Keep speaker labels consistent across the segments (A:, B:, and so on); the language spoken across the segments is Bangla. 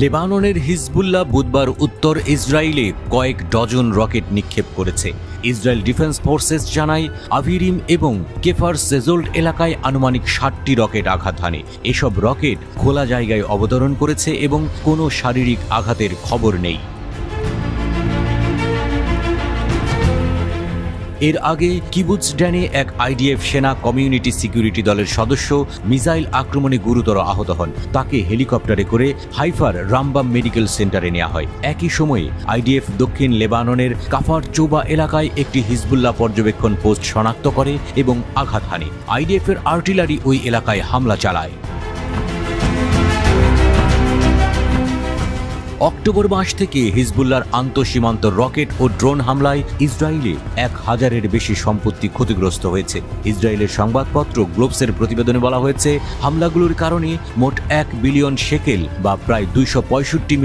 A: লেবাননের হিজবুল্লাহ বুধবার উত্তর ইসরায়েলে কয়েক ডজন রকেট নিক্ষেপ করেছে ইসরায়েল ডিফেন্স ফোর্সেস জানায় আভিরিম এবং কেফার সেজোল্ট এলাকায় আনুমানিক ষাটটি রকেট আঘাত হানে এসব রকেট খোলা জায়গায় অবতরণ করেছে এবং কোনো শারীরিক আঘাতের খবর নেই এর আগে কিবুজ ড্যানে এক আইডিএফ সেনা কমিউনিটি সিকিউরিটি দলের সদস্য মিসাইল আক্রমণে গুরুতর আহত হন তাকে হেলিকপ্টারে করে হাইফার রামবাম মেডিকেল সেন্টারে নেওয়া হয় একই সময়ে আইডিএফ দক্ষিণ লেবাননের কাফার চোবা এলাকায় একটি হিজবুল্লাহ পর্যবেক্ষণ পোস্ট শনাক্ত করে এবং আঘাত হানে আইডিএফের আর্টিলারি ওই এলাকায় হামলা চালায় অক্টোবর মাস থেকে হিজবুল্লার আন্তঃসীমান্ত রকেট ও ড্রোন হামলায় ইসরায়েলে এক হাজারের বেশি সম্পত্তি ক্ষতিগ্রস্ত হয়েছে ইসরায়েলের সংবাদপত্র গ্লোবসের প্রতিবেদনে বলা হয়েছে হামলাগুলোর কারণে মোট এক বিলিয়ন শেকেল বা প্রায় দুইশো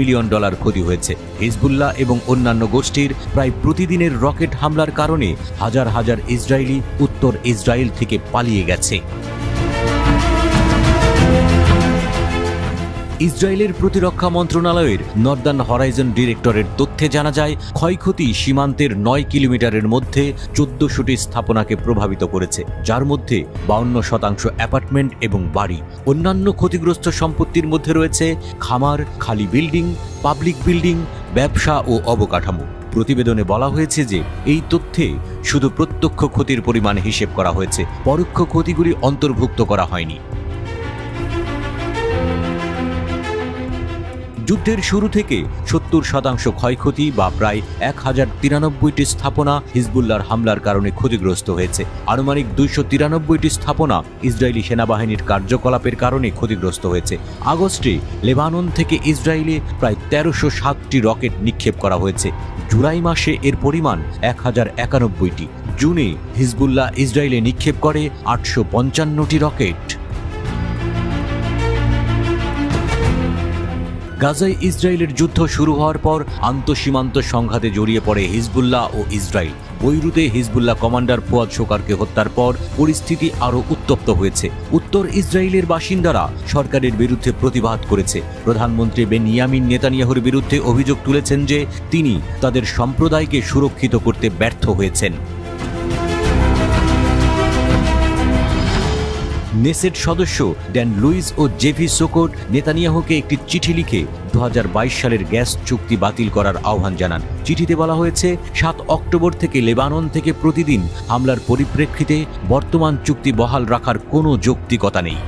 A: মিলিয়ন ডলার ক্ষতি হয়েছে হিজবুল্লাহ এবং অন্যান্য গোষ্ঠীর প্রায় প্রতিদিনের রকেট হামলার কারণে হাজার হাজার ইসরায়েলি উত্তর ইসরায়েল থেকে পালিয়ে গেছে ইসরায়েলের প্রতিরক্ষা মন্ত্রণালয়ের নর্দার্ন হরাইজন ডিরেক্টরের তথ্যে জানা যায় ক্ষয়ক্ষতি সীমান্তের নয় কিলোমিটারের মধ্যে চোদ্দশোটি স্থাপনাকে প্রভাবিত করেছে যার মধ্যে বাউন্ন শতাংশ অ্যাপার্টমেন্ট এবং বাড়ি অন্যান্য ক্ষতিগ্রস্ত সম্পত্তির মধ্যে রয়েছে খামার খালি বিল্ডিং পাবলিক বিল্ডিং ব্যবসা ও অবকাঠামো প্রতিবেদনে বলা হয়েছে যে এই তথ্যে শুধু প্রত্যক্ষ ক্ষতির পরিমাণ হিসেব করা হয়েছে পরোক্ষ ক্ষতিগুলি অন্তর্ভুক্ত করা হয়নি যুদ্ধের শুরু থেকে সত্তর শতাংশ ক্ষয়ক্ষতি বা প্রায় এক হাজার তিরানব্বইটি স্থাপনা হিজবুল্লার হামলার কারণে ক্ষতিগ্রস্ত হয়েছে আনুমানিক দুইশো তিরানব্বইটি স্থাপনা ইসরায়েলি সেনাবাহিনীর কার্যকলাপের কারণে ক্ষতিগ্রস্ত হয়েছে আগস্টে লেবানন থেকে ইসরায়েলে প্রায় তেরোশো সাতটি রকেট নিক্ষেপ করা হয়েছে জুলাই মাসে এর পরিমাণ এক হাজার একানব্বইটি জুনে হিজবুল্লাহ ইসরায়েলে নিক্ষেপ করে আটশো পঞ্চান্নটি রকেট গাজায় ইসরায়েলের যুদ্ধ শুরু হওয়ার পর আন্তঃসীমান্ত সংঘাতে জড়িয়ে পড়ে হিজবুল্লাহ ও ইসরায়েল বৈরুতে হিজবুল্লাহ কমান্ডার ফুয়াদ শোকারকে হত্যার পর পরিস্থিতি আরও উত্তপ্ত হয়েছে উত্তর ইসরায়েলের বাসিন্দারা সরকারের বিরুদ্ধে প্রতিবাদ করেছে প্রধানমন্ত্রী বেনিয়ামিন নেতানিয়াহুর বিরুদ্ধে অভিযোগ তুলেছেন যে তিনি তাদের সম্প্রদায়কে সুরক্ষিত করতে ব্যর্থ হয়েছেন নেসেট সদস্য ড্যান লুইস ও জেভি সোকোট নেতানিয়াহুকে একটি চিঠি লিখে দু সালের গ্যাস চুক্তি বাতিল করার আহ্বান জানান চিঠিতে বলা হয়েছে সাত অক্টোবর থেকে লেবানন থেকে প্রতিদিন হামলার পরিপ্রেক্ষিতে বর্তমান চুক্তি বহাল রাখার কোনো যৌক্তিকতা নেই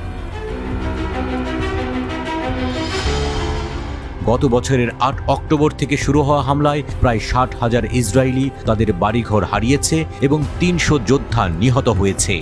A: গত বছরের আট অক্টোবর থেকে শুরু হওয়া হামলায় প্রায় ষাট হাজার ইসরায়েলি তাদের বাড়িঘর হারিয়েছে এবং তিনশো যোদ্ধা নিহত হয়েছে